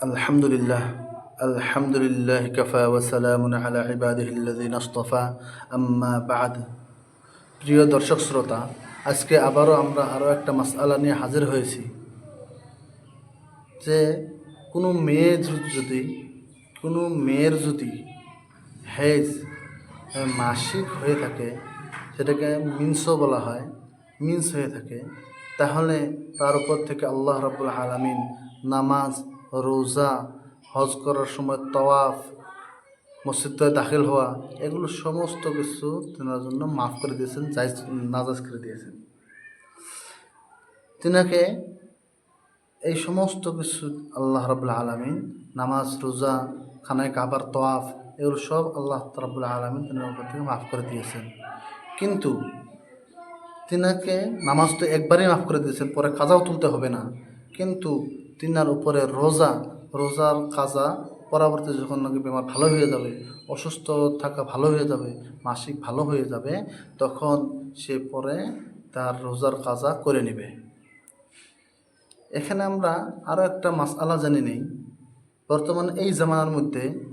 الحمد لله الحمد لله كفى وسلام على عباده الذين اصطفى أما بعد প্রিয় দর্শক শ্রোতা আজকে আবারও আমরা আরও একটা মাসআলা নিয়ে হাজির হয়েছি যে কোনো মেয়ে য- যদি কোনো মেয়ের যদি হেজ আহ, মাসিক হয়ে থাকে সেটাকে মিন্সও বলা হয় মিন্স হয়ে থাকে তাহলে তার উপর থেকে আল্লাহ রাবুল আলমিন নামাজ রোজা, হজ করার সময় তওয়াফ, মসজিদে দাখিল হওয়া, এগুলো সমস্ত কিছু তেনার জন্য মাফ করে দিয়েছেন জাইজ নাজাজ করে দিয়েছেন। তিনাকে এই সমস্ত কিছু আল্লাহ রাবুল্লাহ আলমিন, নামাজ, রোজা, খানায় কাবার তোয়াফ এগুলো সব আল্লাহ রাবুল্লাহ আলমিন তিনার উপর থেকে মাফ করে দিয়েছেন। কিন্তু তিনাকে নামাজ তো একবারই মাফ করে দিয়েছেন, পরে কাজাও তুলতে হবে না। কিন্তু তিনার উপরে রোজা, রোজার কাজা পরবর্তী যখন নাকি বেমার ভালো হয়ে যাবে, অসুস্থ থাকা ভালো হয়ে যাবে, মাসিক ভালো হয়ে যাবে, তখন সে পরে তার রোজার কাজা করে নেবে। এখানে আমরা আরও একটা মাসআলা জানি নেই। বর্তমানে এই জামানার মধ্যে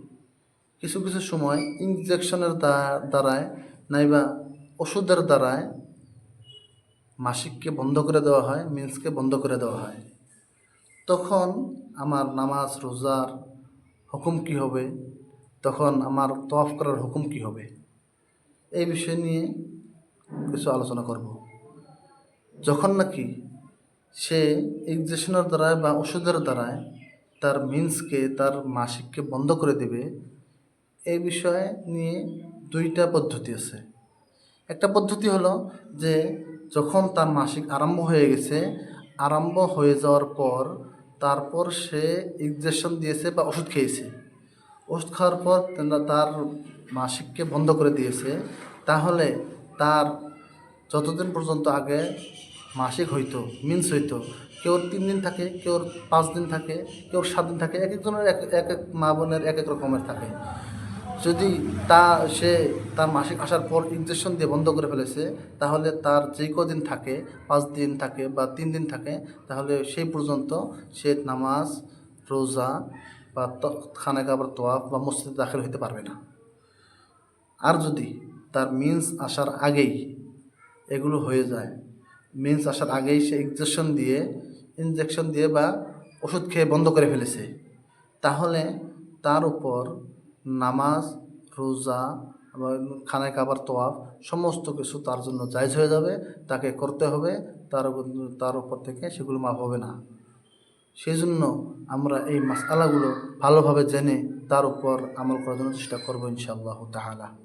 কিছু কিছু সময় ইনজেকশনের দ্বা- দ্বারায় নাইবা ওষুধের দ্বারায় মাসিককে বন্ধ করে দেওয়া হয় মিন্সকে বন্ধ করে দেওয়া হয়। তখন আমার নামাজ, রোজার হুকুম কি হবে? তখন আমার তওয়াফ করার হুকুম কি হবে? এই বিষয় নিয়ে কিছু আলোচনা করব। যখন নাকি সে ইনজেকশনের দ্বারায় বা ওষুধের দ্বারায় তার মিন্সকে, তার মাসিককে বন্ধ করে দেবে, এই বিষয়ে নিয়ে দুইটা পদ্ধতি আছে। একটা পদ্ধতি হলো যে যখন তার মাসিক আরম্ভ হয়ে গেছে, আরম্ভ হয়ে যাওয়ার পর তারপর সে ইনজেকশন দিয়েছে বা ওষুধ খেয়েছে। ওষুধ খাওয়ার পর তার মাসিককে বন্ধ করে দিয়েছে। তাহলে তার যতদিন পর্যন্ত আগে মাসিক হইতো মিন্স হইতো, কেউ তিন দিন থাকে, কেউ পাঁচ দিন থাকে, কেউ সাত দিন থাকে এক একজনের এক এক এক মা বোনের এক এক রকমের থাকে। যদি তা সে তার মাসিক আসার পর ইনজেকশন দিয়ে বন্ধ করে ফেলেছে, তাহলে তার যে কদিন থাকে, পাঁচ দিন থাকে বা তিন দিন থাকে, তাহলে সেই পর্যন্ত সে নামাজ, রোজা বা খানা কাবার তোয়াফ বা মসজিদে দাখিল হতে পারবে না। আর যদি তার মিন্স আসার আগেই এগুলো হয়ে যায় মিন্স আসার আগেই সে ইনজেকশন দিয়ে ইনজেকশন দিয়ে বা ওষুধ খেয়ে বন্ধ করে ফেলেছে, তাহলে তার উপর নামাজ, রোজা, আবার খানায় খাবার তোয়াফ সমস্ত কিছু তার জন্য জায়জ হয়ে যাবে, তাকে করতে হবে, তার তার উপর থেকে সেগুলো মাফ হবে না। সেই জন্য আমরা এই মাসালাগুলো ভালোভাবে জেনে তার উপর আমল করার জন্য চেষ্টা করব ইনশাআল্লাহ তাহলা